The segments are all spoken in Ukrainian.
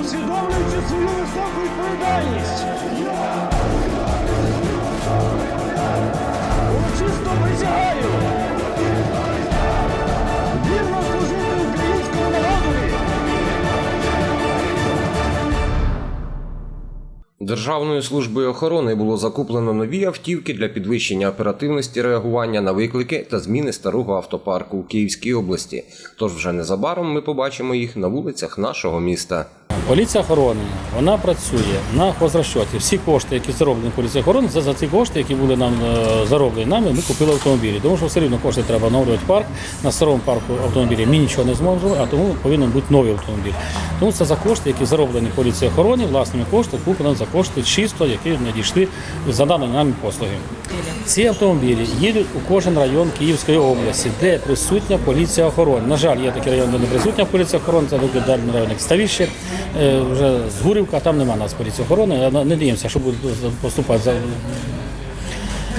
усвідомлюючи свою високу відповідальність. Урочисто присягаю. Вірно служити українському народові. Державною службою охорони було закуплено нові автівки для підвищення оперативності реагування на виклики та зміни старого автопарку у Київській області. Тож вже незабаром ми побачимо їх на вулицях нашого міста. Поліція охорони вона працює на хозрасчоті. Всі кошти, які зароблені поліцією охорони, це за ці кошти, які були нам е, зароблені нами, ми купили автомобілі. Тому що все рівно кошти треба оновлювати парк. На старому парку автомобілів ми нічого не зможемо, а тому повинен бути новий автомобіль. Тому це за кошти, які зароблені поліцією охорони, власними коштами, куплено за кошти чисто, які надійшли за даними нами послуги. Ці автомобілі їдуть у кожен район Київської області, де присутня поліція охорони. На жаль, є такі райони, де не присутня поліція охорони, це дальний район як Ставіще, е, вже з Гурівка, там немає нас поліції охорони. Надіємося, що будуть поступати за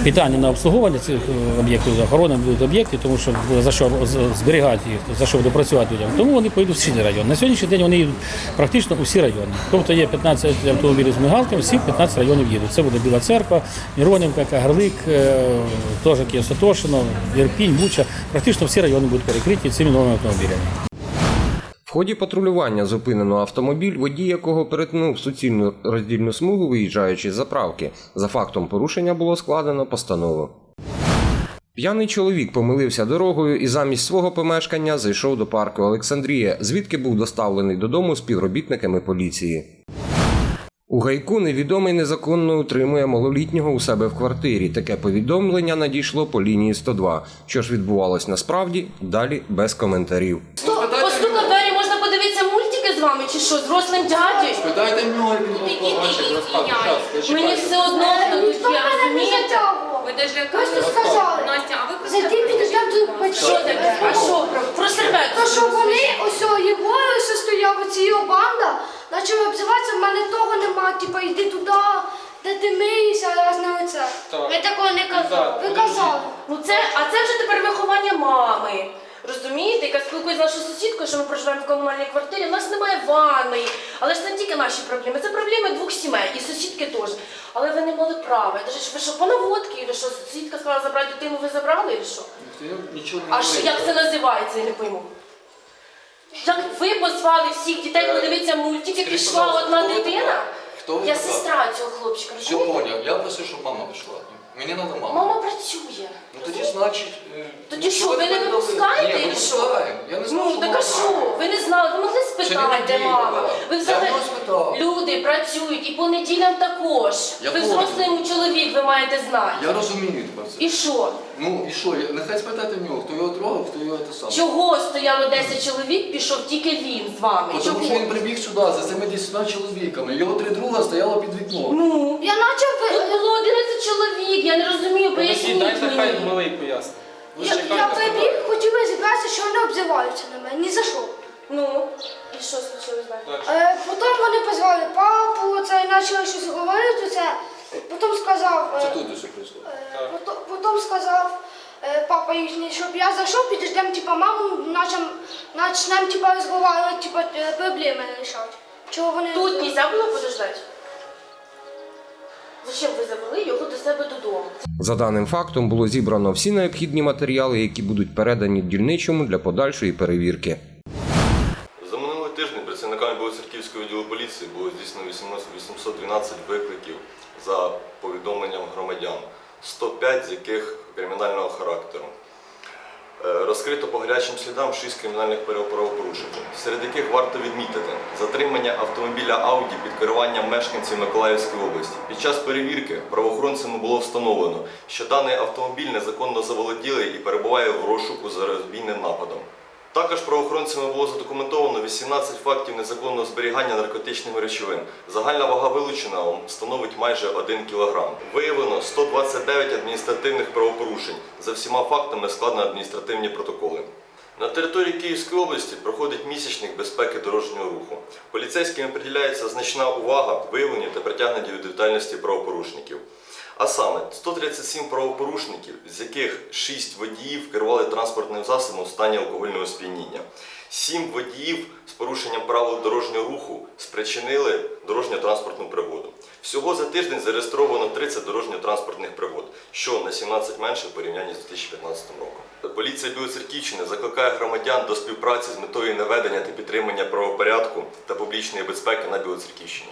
питання на обслуговування цих е, об'єктів охорони будуть об'єкти, тому що за що зберігати їх, за що буде працювати людям. Тому вони поїдуть в всі райони. На сьогоднішній день вони їдуть практично у всі райони. Тобто є 15 автомобілів з мигалками, всі 15 районів їдуть. Це буде Біла Церква, Міронівка, Кагарлик, е, теж Київ Святошино, Ірпінь, Буча. Практично всі райони будуть перекриті цими новими автомобілями. В ході патрулювання зупинено автомобіль, водій якого перетнув суцільну роздільну смугу, виїжджаючи з заправки. За фактом порушення було складено постанову. П'яний чоловік помилився дорогою і замість свого помешкання зайшов до парку Олександрія, звідки був доставлений додому співробітниками поліції. У гайку невідомий незаконно утримує малолітнього у себе в квартирі. Таке повідомлення надійшло по лінії 102. Що ж відбувалось насправді, далі без коментарів. Постука в двері, можна подивитися вами чи що, з рослим дядю? Питайте в нього, як він побачить, іди, розкаже. Мені все одно, хто тут є, розумієте? Ви даже Просто сказали. Настя, а ви про Зайди підійдемо до Що батьків. таке? А що про, про серветку? То, що вони ось о, Єгор ось стояв, оці його банда, почали обзиватися, в мене того нема, типа йди туди, де ти миєшся, раз на оце. Так. Ви такого не казали. Ви казали. Ну це, а це вже тепер виховання мами. Розумієте, яка спілкується з нашою сусідкою, що ми проживаємо в комунальній квартирі, у нас немає ванної. Але ж це не тільки наші проблеми, це проблеми двох сімей і сусідки теж. Але ви не мали права. Ви що, по наводки, ви що, сусідка сказала забрати дитину, ви забрали, чи що? Я нічого не А що, говорив. як це називається, я не пойму. Як ви позвали всіх дітей подивитися мультики, Скажіть, пішла пожалуйста, одна хто ви дитина? Хто ви Я така? сестра цього хлопчика, Все розумієте? Я просив, щоб мама пішла. Мені треба мама. Мама працює. Ну тоді значить. е, Тоді ну, що, ви не мене дали? випускаєте Ні, чи що? випускаємо. Я не Ну, що так а що? Ви не знали, ви могли спитати, мама. Ви Я взагалі люди працюють і по неділям також. Я ви помню. взрослий чоловік, ви маєте знати. Я розумію про це. І що? Ну і що, я- нехай спитайте в нього, хто його трогав, хто його те саме. Чого стояло 10 чоловік, пішов тільки він з вами? Бо? Тому що він прибіг сюди за цими 10 чоловіками. Його три друга стояло під вікном. Ну, Я начав тут було 11 чоловік, я не розумію, поясніть Дайте хай мені. малий пояснить. Ви я, чекайте, я сказали. прибіг, хотів розібратися, що вони обзиваються на мене. Ні за що. Ну, і що случилось далі? Е, потім вони позвали папу, це і почали щось говорити. Це. Потім сказав. е, Це тут усе прийшло. Е, Потім, потім сказав е, папа їхній, щоб я зайшов, підождемо типа маму, начнем, начнем типа розмовляти, типа е, проблеми рішати. Чого вони Тут нельзя було подождати? Зачем ви завели його до себе додому? За даним фактом було зібрано всі необхідні матеріали, які будуть передані дільничому для подальшої перевірки. За минулий тиждень працівниками Білоцерківського відділу поліції було здійснено 812 викликів за повідомленням громадян, 105 з яких кримінального характеру. Е, Розкрито по гарячим слідам 6 кримінальних правопорушень, серед яких варто відмітити затримання автомобіля Ауді під керуванням мешканців Миколаївської області. Під час перевірки правоохоронцями було встановлено, що даний автомобіль незаконно заволоділи і перебуває в розшуку за розбійним нападом. Також правоохоронцями було задокументовано 18 фактів незаконного зберігання наркотичних речовин. Загальна вага вилученого становить майже 1 кг. Виявлено 129 адміністративних правопорушень. За всіма фактами складено адміністративні протоколи. На території Київської області проходить місячник безпеки дорожнього руху. Поліцейськими приділяється значна увага виявленню та притягненню до відповідальності правопорушників. А саме 137 правопорушників, з яких 6 водіїв керували транспортним засобом в стані алкогольного сп'яніння. Сім водіїв з порушенням правил дорожнього руху спричинили дорожньо-транспортну пригоду. Всього за тиждень зареєстровано 30 дорожньо-транспортних пригод, що на 17 менше в порівнянні з 2015 роком. Поліція Білоцерківщини закликає громадян до співпраці з метою наведення та підтримання правопорядку та публічної безпеки на Білоцерківщині.